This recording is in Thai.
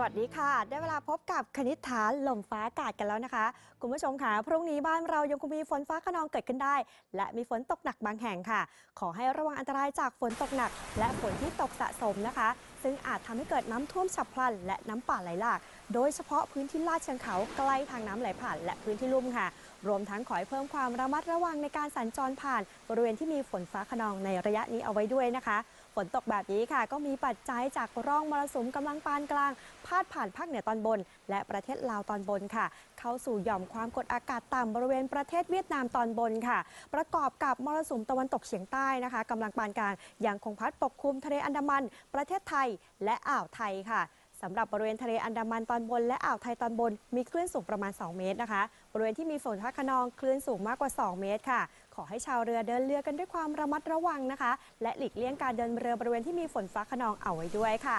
สวัสดีค่ะ ได้เวลาพบกับคณิษฐาลมฟ้าอากาศกันแล้วนะคะ คุณผู้ชมค่ะ พรุ่งนี้บ้านเรายังคงมีฝนฟ้าขนองเกิดขึ้นได้ และมีฝนตกหนักบางแห่งค่ะ ขอให้ระวังอันตรายจากฝนตกหนัก และฝนที่ตกสะสมนะคะซึ่งอาจทำให้เกิดน้ำท่วมฉับพลัน และน้ำป่าไหลหลาก โดยเฉพาะพื้นที่ลาดเชิงเขาใกล้ทางน้ำไหลผ่าน และพื้นที่ลุ่มค่ะ รวมทั้งขอให้เพิ่มความระมัดระวังในการสัญจรผ่าน บริเวณที่มีฝนฟ้าขนองในระยะนี้เอาไว้ด้วยนะคะ ฝนตกแบบนี้ค่ะ ก็มีปัจจัยจากร่องมรสุมกำลังปานกลาง พาดผ่านภาคเหนือตอนบน และประเทศลาวตอนบนค่ะ เข้าสู่หย่อมความกดอากาศต่ำบริเวณประเทศเวียดนามตอนบนค่ะ ประกอบกับมรสุมตะวันตกเฉียงใต้นะคะกำลังปานกลางยังคงพัดปกคลุมทะเลอันดามัน ประเทศไทยและอ่าวไทยค่ะสำหรับบริเวณทะเลอันดามันตอนบนและอ่าวไทยตอนบน มีคลื่นสูงประมาณ 2 เมตรนะคะ บริเวณที่มีฝนฟ้าขนองคลื่นสูงมากกว่า 2 เมตรค่ะ ขอให้ชาวเรือเดินเรือกันด้วยความระมัดระวังนะคะ และหลีกเลี่ยงการเดินเรือบริเวณที่มีฝนฟ้าขนองเอาไว้ด้วยค่ะ